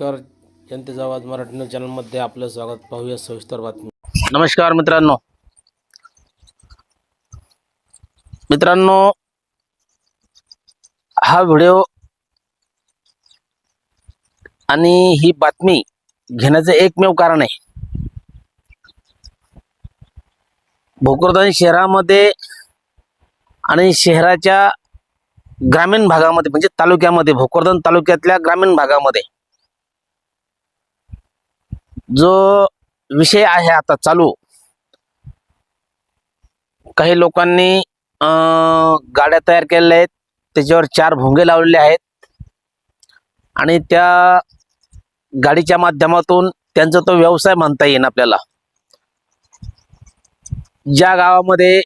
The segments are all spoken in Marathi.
नमस्कार. जनतेचा आवाज मराठी न्यूज चॅनलमध्ये आपलं स्वागत. पाहूया सविस्तर बातमी. नमस्कार मित्रांनो. मित्रांनो हा व्हिडिओ आणि ही बातमी घेण्याचं एकमेव कारण आहे. भोकरदन शहरामध्ये आणि शहराच्या ग्रामीण भागामध्ये म्हणजे तालुक्यामध्ये भोकरदन तालुक्यातल्या ग्रामीण भागामध्ये जो विषय आहे आता चालू काही लोकांनी गाड्या तयार केलेल्या आहेत त्याच्यावर चार भोंगे लावलेले आहेत आणि त्या गाडीच्या माध्यमातून त्यांचा तो व्यवसाय म्हणता येईल आपल्याला. ज्या गावामध्ये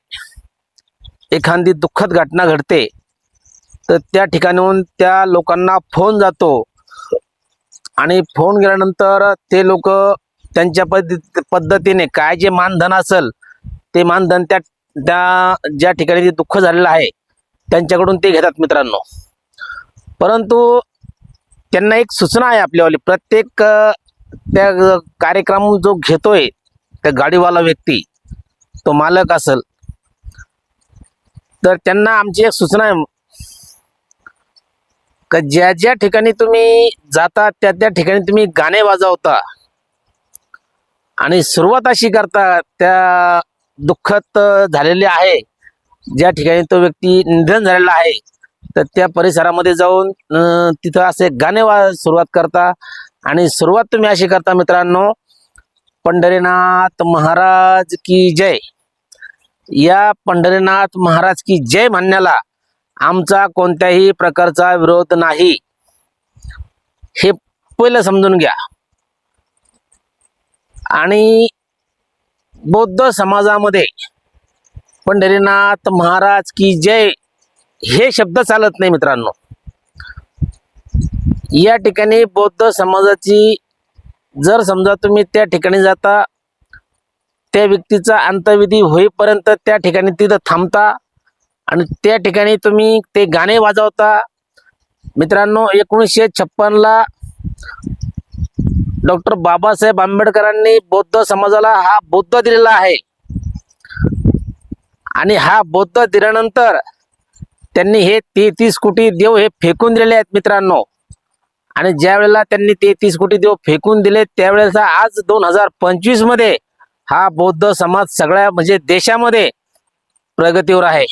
एखादी दुःखद घटना घडते तर त्या ठिकाणीहून त्या लोकांना फोन जातो आणि फोन गेल्यानंतर ते लोक त्यांच्या पद्धती पद्धतीने काय जे मानधन असेल ते मानधन त्या त्या ज्या ठिकाणी जे दुःख झालेलं आहे त्यांच्याकडून ते घेतात मित्रांनो. परंतु त्यांना एक सूचना आहे आपल्यावाली. प्रत्येक त्या कार्यक्रम जो घेतोय त्या गाडीवाला व्यक्ती तो मालक असेल तर त्यांना आमची एक सूचना आहे. का ज्या ज्या ठिकाणी तुम्ही जाता त्या त्या ठिकाणी तुम्ही गाणे वाजवता आणि सुरुवात अशी करता त्या दुःखत झालेले आहे ज्या ठिकाणी तो व्यक्ती निधन झालेला आहे तर त्या परिसरामध्ये जाऊन तिथं असे गाणे वा सुरुवात करता आणि सुरुवात तुम्ही अशी करता मित्रांनो पंढरीनाथ महाराज की जय. या पंढरीनाथ महाराज की जय म्हणण्याला आमचा कोणत्याही प्रकारचा विरोध नाही. हे पहिलं समजून घ्या. आणि बौद्ध समाजामध्ये पंढरीनाथ महाराज की जय हे शब्द चालत नाही मित्रांनो. या ठिकाणी बौद्ध समाजाची जर समजा तुम्ही त्या ठिकाणी जाता त्या व्यक्तीचा अंतविधी होईपर्यंत त्या ठिकाणी तिथं थांबता आणि त्या ठिकाणी तुम्ही ते गाणे वाजवता. मित्रांनो एकोणीसशे छप्पनला डॉक्टर बाबासाहेब आंबेडकरांनी बौद्ध समाजाला हा बौद्ध दिलेला आहे. आणि हा बौद्ध दिल्यानंतर त्यांनी हे तेहतीस कोटी देव हे फेकून दिलेले आहेत मित्रांनो. आणि ज्या वेळेला त्यांनी तेहतीस कोटी देव फेकून दिले त्यावेळेला आज दोन हजार पंचवीसमध्ये हा बौद्ध समाज सगळ्या म्हणजे देशामध्ये प्रगतीवर आहे.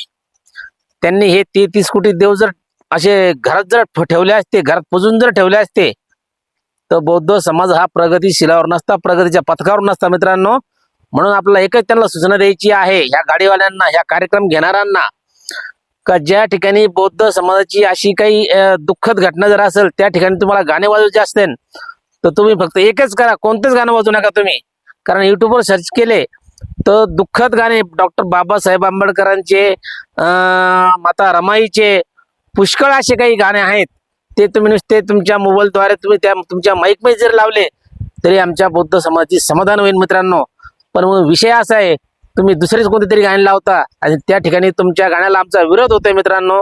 त्यांनी हे तेहतीस कोटी देव जर असे घरात जर ठेवले असते घरात पुजून जर ठेवले असते तर बौद्ध समाज हा प्रगतीशिलावर नसता प्रगतीच्या पथकावर नसता मित्रांनो. म्हणून आपल्याला एकच त्यांना सूचना द्यायची आहे ह्या गाडीवाल्यांना ह्या कार्यक्रम घेणाऱ्यांना का ज्या ठिकाणी बौद्ध समाजाची अशी काही दुःखद घटना जर असेल त्या ठिकाणी तुम्हाला गाणे वाजवायचे असतील तर तुम्ही फक्त एकच करा कोणतेच गाणं वाजवू नका तुम्ही. कारण युट्यूबवर सर्च केले तर दुःखद गाणे डॉक्टर बाबासाहेब आंबेडकरांचे माता रमाईचे पुष्कळ असे काही गाणे आहेत. ते तुम्ही नुसते तुमच्या मोबाईलद्वारे तुम्ही त्या तुमच्या माईकमध्ये जर लावले तरी आमच्या बौद्ध समाजाची समाधान होईल मित्रांनो. पण विषय असा आहे तुम्ही दुसरेच कोणतेतरी गाणे लावता आणि त्या ठिकाणी तुमच्या गाण्याला आमचा विरोध होतोय मित्रांनो.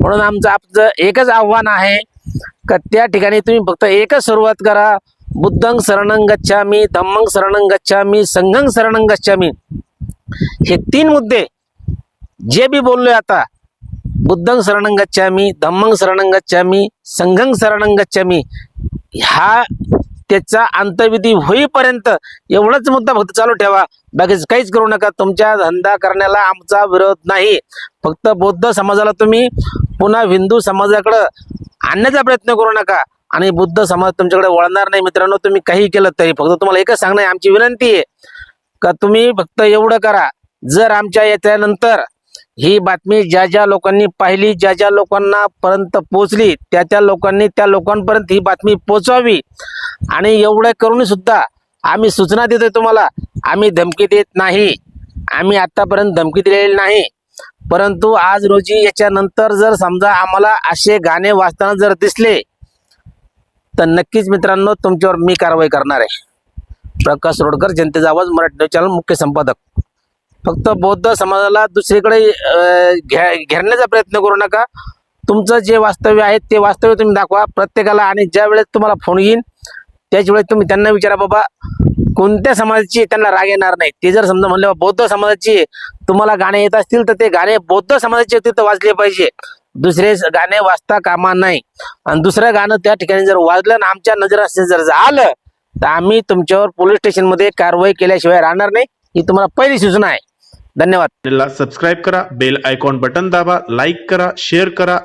म्हणून आमचं आमचं एकच आव्हान आहे का त्या ठिकाणी तुम्ही फक्त एकच सुरुवात करा. बुद्धंग शरणं गच्छामी धम्मंग शरणं गच्छामी संघंग शरणं गच्छामी. हे तीन मुद्दे जे बी बोललोय आता बुद्धंग शरणं गच्छामी धम्मंग शरणं गच्छामी संघंग शरणं गच्छामी हा त्याचा अंतविधी होईपर्यंत एवढाच मुद्दा फक्त चालू ठेवा. बाकीच काहीच करू नका. तुमच्या धंदा करण्याला आमचा विरोध नाही. फक्त बौद्ध समाजाला तुम्ही पुन्हा हिंदू समाजाकडं आणण्याचा प्रयत्न करू नका. आणि बुद्ध समाज तुमच्याकडे वळणार नाही मित्रांनो तुम्ही काही केलं तरी. फक्त तुम्हाला एकच सांगणं आहे आमची विनंती आहे का तुम्ही फक्त एवढं करा. जर आमच्या याच्यानंतर ही बातमी ज्या ज्या लोकांनी पाहिली ज्या ज्या लोकांना पर्यंत पोहोचली त्या त्या लोकांनी त्या लोकांपर्यंत ही बातमी पोहोचवावी आणि एवढं करून सुद्धा आम्ही सूचना देतोय तुम्हाला आम्ही धमकी देत नाही. आम्ही आतापर्यंत धमकी दिलेली नाही. परंतु आज रोजी याच्यानंतर जर समजा आम्हाला असे गाणे वाचताना जर दिसले तर नक्कीच मित्रांनो तुमच्यावर मी कारवाई करणार आहे. प्रकाश रोडकर जनतेचा आवाज मराठी न्यूज चॅनल मुख्य संपादक. फक्त बौद्ध समाजाला दुसरीकडे घ्या घेरण्याचा प्रयत्न करू नका. तुमचं जे वास्तव्य आहे ते वास्तव्य तुम्ही दाखवा. प्रत्येकाला आणि ज्या वेळेस तुम्हाला फोन येईन त्याच वेळेस तुम्ही त्यांना विचारा बाबा कोणत्या समाजाची त्यांना राग येणार नाही? ते जर समजा म्हणले बौद्ध समाजाची तुम्हाला गाणे येत असतील तर ते गाणे बौद्ध समाजाचे तिथं वाजले पाहिजे. दुसरे गाणे वाजता कामा नाही. आणि दुसरं गाणं त्या ठिकाणी जर वाजलं आणि आमच्या नजरात जर आलं तर आम्ही तुमच्यावर पोलीस स्टेशनमध्ये कारवाई केल्याशिवाय राहणार नाही. ही तुम्हाला पहिली सूचना आहे. धन्यवाद. सबस्क्राईब करा बेल आयकॉन बटन दाबा लाईक करा शेअर करा.